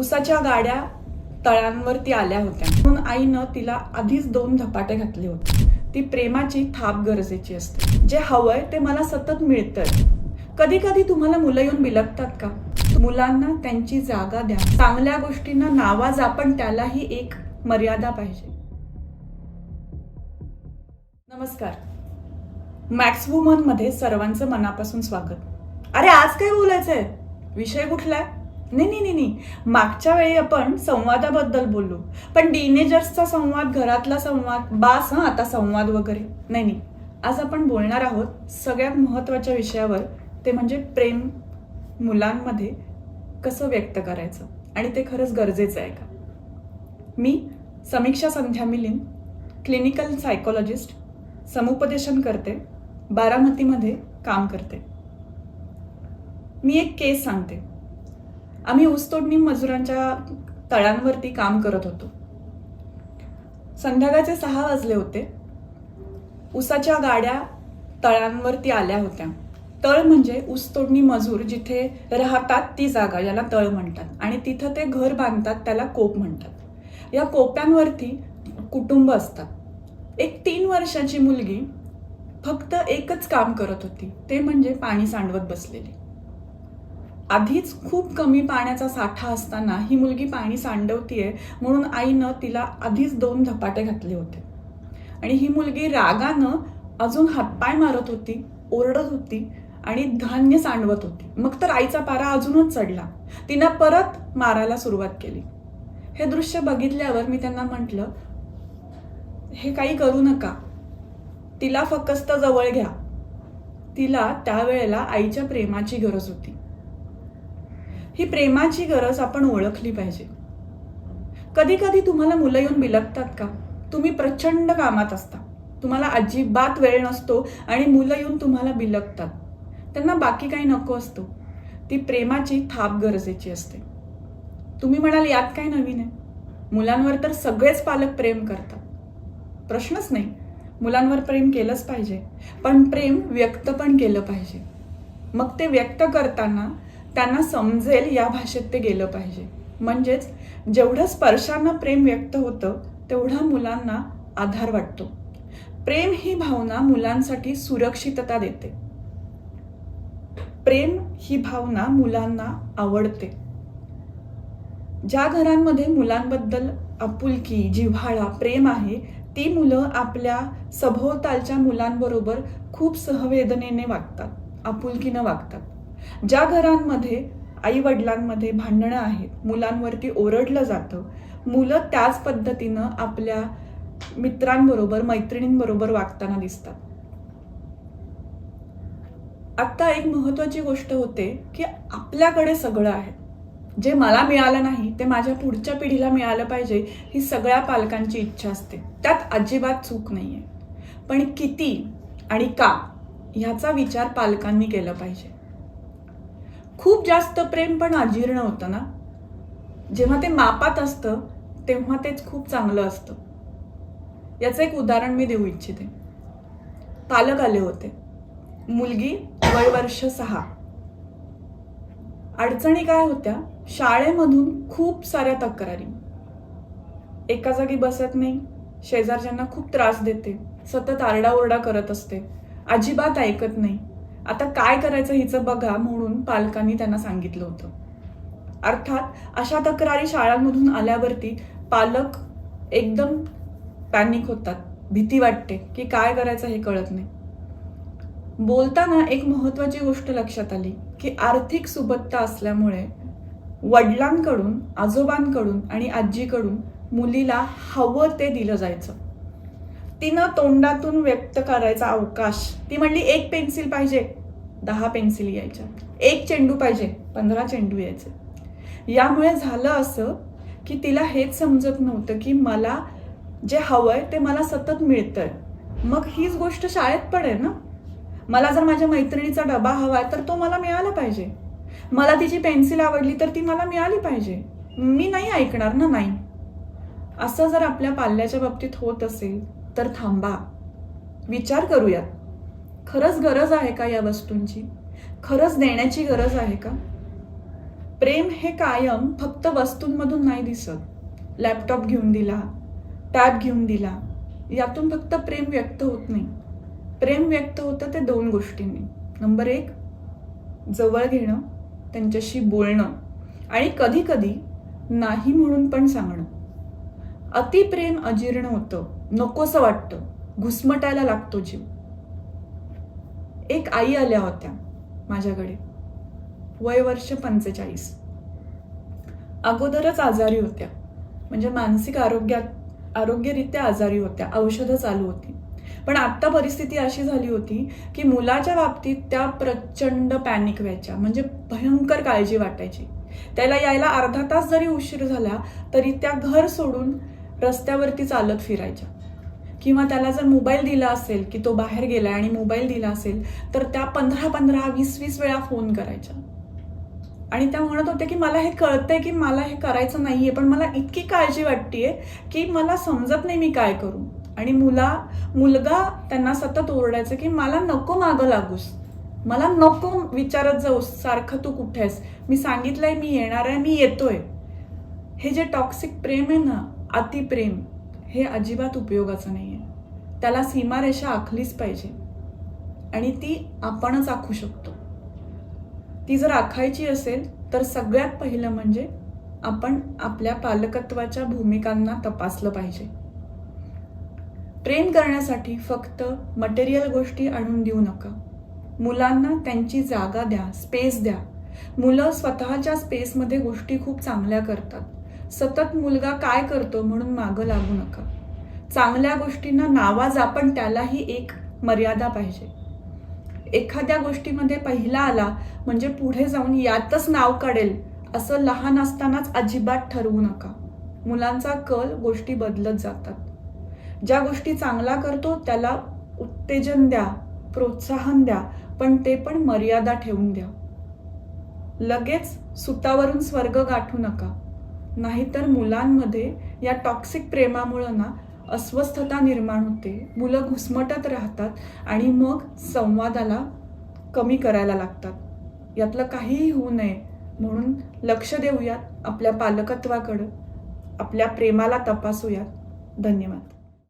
उसाच्या गाड्या तळांवरती आल्या होत्या. म्हणून आईनं तिला आधीच दोन धपाटे घातले होते. ती प्रेमाची थाप गरजेची असते. जे हवंय ते मला सतत मिळतंय. कधी कधी तुम्हाला मुलं येऊन बिलगतात का? मुलांना त्यांची जागा द्या. चांगल्या गोष्टींना नावाज आपण त्यालाही एक मर्यादा पाहिजे. नमस्कार. मॅक्स वुमनमध्ये सर्वांचं मनापासून स्वागत. अरे आज काय बोलायचंय? विषय कुठलाय? नाही नाही नाही नाही. मागच्या वेळी आपण संवादाबद्दल बोललो. पण टीनेजर्सचा संवाद घरातला संवाद बास हां आता संवाद वगैरे. नाही नाही. आज आपण बोलणार आहोत सगळ्यात महत्त्वाच्या विषयावर ते म्हणजे प्रेम मुलांमध्ये कसं व्यक्त करायचं? आणि ते खरंच गरजेचं आहे का? मी समीक्षा संध्या मिलिन क्लिनिकल सायकोलॉजिस्ट समुपदेशन करते बारामतीमध्ये काम करते. मी एक केस सांगते. आम्ही ऊसतोडणी मजुरांच्या तळांवरती काम करत होतो. संध्याकाळचे सहा वाजले होते. ऊसाच्या गाड्या तळांवरती आल्या होत्या. तळ म्हणजे ऊसतोडणी मजूर जिथे राहतात ती जागा याला तळ म्हणतात. आणि तिथं ते घर बांधतात त्याला कोप म्हणतात. या कोप्यांवरती कुटुंब असतात. एक तीन वर्षाची मुलगी फक्त एकच काम करत होती. ते म्हणजे पाणी सांडवत बसलेली. आधीच खूप कमी पाण्याचा साठा असताना ही मुलगी पाणी सांडवतीये म्हणून आईनं तिला आधीच दोन धपाटे घातले होते. आणि ही मुलगी रागानं अजून हातपाय मारत होती ओरडत होती आणि धान्य सांडवत होती. मग तर आईचा पारा अजूनच चढला. तिनं परत मारायला सुरुवात केली. हे दृश्य बघितल्यावर मी त्यांना म्हटलं हे काही करू नका. तिला फक्त जवळ घ्या. तिला त्यावेळेला आईच्या प्रेमाची गरज होती. ही प्रेमाची गरज आपण ओळखली पाहिजे. कधी कधी तुम्हाला मुलं येऊन बिलगतात का? तुम्ही प्रचंड कामात असता. तुम्हाला अजिबात वेळ नसतो आणि मुलं येऊन तुम्हाला बिलगतात. त्यांना बाकी काही नको असतो. ती प्रेमाची थाप गरजेची असते. तुम्ही म्हणाल यात काय नवीन आहे? मुलांवर तर सगळेच पालक प्रेम करतात. प्रश्नच नाही. मुलांवर प्रेम केलंच पाहिजे. पण प्रेम व्यक्त पण केलं पाहिजे. मग ते व्यक्त करताना त्यांना समजेल या भाषेत ते गेलं पाहिजे. म्हणजेच जेवढं स्पर्शानं प्रेम व्यक्त होतं तेवढा मुलांना आधार वाटतो. प्रेम ही भावना मुलांसाठी सुरक्षितता देते. प्रेम ही भावना मुलांना आवडते. ज्या घरांमध्ये मुलांबद्दल आपुलकी जिव्हाळा प्रेम आहे ती मुलं आपल्या सभोवतालच्या मुलांबरोबर खूप सहवेदनेने वागतात आपुलकीनं वागतात. ज्या घरांमध्ये आई वडिलांमध्ये भांडणं आहेत मुलांवरती ओरडलं जातं मुलं त्याच पद्धतीनं आपल्या मित्रांबरोबर मैत्रिणींबरोबर वागताना दिसतात. आता एक महत्वाची गोष्ट होते की आपल्याकडे सगळं आहे. जे मला मिळालं नाही ते माझ्या पुढच्या पिढीला मिळालं पाहिजे ही सगळ्या पालकांची इच्छा असते. त्यात अजिबात चूक नाहीये. पण किती आणि का ह्याचा विचार पालकांनी केला पाहिजे. खूप जास्त प्रेम पण अजीर्ण होतं ना. जेव्हा ते मापात असतं तेव्हा तेच खूप चांगलं असतं. याचं एक उदाहरण मी देऊ इच्छिते. पालक आले होते. मुलगी वय वर्ष सहा. अडचणी काय होत्या? शाळेमधून खूप साऱ्या तक्रारी. एका जागी बसत नाही. शेजारच्यांना खूप त्रास देते. सतत आरडाओरडा करत असते. अजिबात ऐकत नाही. आता काय करायचं हिचं बघा म्हणून पालकांनी त्यांना सांगितलं होतं. अर्थात अशा तक्रारी शाळांमधून आल्यावरती पालक एकदम पॅनिक होतात. भीती वाटते की काय करायचं हे कळत नाही. बोलताना एक महत्वाची गोष्ट लक्षात आली की आर्थिक सुबत्ता असल्यामुळे वडिलांकडून आजोबांकडून आणि आजीकडून मुलीला हवं ते दिलं जायचं. तिनं तोंडातून व्यक्त करायचा अवकाश. ती म्हणली एक पेन्सिल पाहिजे. दहा पेन्सिल यायच्या. एक चेंडू पाहिजे. पंधरा चेंडू यायचे. यामुळे झालं असं की तिला हेच समजत नव्हतं की मला जे हवंय ते मला सतत मिळतंय. मग हीच गोष्ट शाळेत पण आहे ना? मला जर माझ्या मैत्रिणीचा डबा हवाय तर तो मला मिळाला पाहिजे. मला तिची पेन्सिल आवडली तर ती मला मिळाली पाहिजे. मी नाही ऐकणार ना नाही. असं जर आपल्या पाल्याच्या बाबतीत होत असेल तर थांबा. विचार करूयात खरंच गरज आहे का या वस्तूंची? खरंच देण्याची गरज आहे का? प्रेम हे कायम फक्त वस्तूंमधून नाही दिसत. लॅपटॉप घेऊन दिला टॅब घेऊन दिला यातून फक्त प्रेम व्यक्त होत नाही. प्रेम व्यक्त होतं ते दोन गोष्टींनी. नंबर एक जवळ घेणं त्यांच्याशी बोलणं आणि कधीकधी नाही म्हणून पण सांगणं. अतिप्रेम अजीर्ण होतं. नकोसं वाटतं. घुसमटायला लागतो जीव. एक आई आल्या होत्या माझ्याकडे. वय वर्ष पंचेचाळीस. अगोदरच आजारी होत्या. म्हणजे मानसिक आरोग्यात आरोग्यरित्या आजारी होत्या. औषधं चालू होती. पण आता परिस्थिती अशी झाली होती की मुलाच्या बाबतीत त्या प्रचंड पॅनिक व्हायच्या. म्हणजे भयंकर काळजी वाटायची. त्याला यायला अर्धा तास जरी उशीर झाला तरी त्या घर सोडून रस्त्यावरती चालत फिरायच्या. किंवा त्याला जर मोबाईल दिला असेल की तो बाहेर गेलाय आणि मोबाईल दिला असेल तर त्या पंधरा पंधरा वीस वीस वेळा फोन करायच्या. आणि त्या म्हणत होत्या की मला हे कळतंय की मला हे करायचं नाही आहे पण मला इतकी काळजी वाटतेय की मला समजत नाही मी काय करू. आणि मुला मुलगा त्यांना सतत ओरडायचं की मला नको मागं लागूस. मला नको विचारत जाऊस सारखं तू कुठे आहेस मी सांगितलंय मी येणार आहे मी येतोय. हे जे टॉक्सिक प्रेम आहे ना अतिप्रेम हे अजिबात उपयोगाचं नाही आहे त्याला सीमारेषा आखलीच पाहिजे. आणि ती आपणच आखू शकतो. ती जर आखायची असेल तर सगळ्यात पहिलं म्हणजे आपण आपल्या पालकत्वाच्या भूमिकांना तपासलं पाहिजे. प्रेम करण्यासाठी फक्त मटेरियल गोष्टी आणून देऊ नका. मुलांना त्यांची जागा द्या स्पेस द्या. मुलं स्वतःच्या स्पेसमध्ये गोष्टी खूप चांगल्या करतात. सतत मुलगा काय करतो म्हणून मागं लागू नका. चांगल्या गोष्टींना नावाज आपण त्यालाही एक मर्यादा पाहिजे. एखाद्या गोष्टीमध्ये पहिला आला म्हणजे पुढे जाऊन यातच नाव काढेल असं लहान असतानाच अजिबात ठरवू नका. मुलांचा कल गोष्टी बदलत जातात. ज्या गोष्टी चांगला करतो त्याला उत्तेजन द्या प्रोत्साहन द्या पण ते पण मर्यादा ठेवून द्या. लगेच सुतावरून स्वर्ग गाठू नका. नाहीतर मुलांमध्ये या टॉक्सिक प्रेमामुळं ना अस्वस्थता निर्माण होते. मुलं घुसमटत राहतात आणि मग संवादाला कमी करायला लागतात. यातलं काहीही होऊ नये म्हणून लक्ष देऊयात आपल्या पालकत्वाकडं. आपल्या प्रेमाला तपासूयात. धन्यवाद.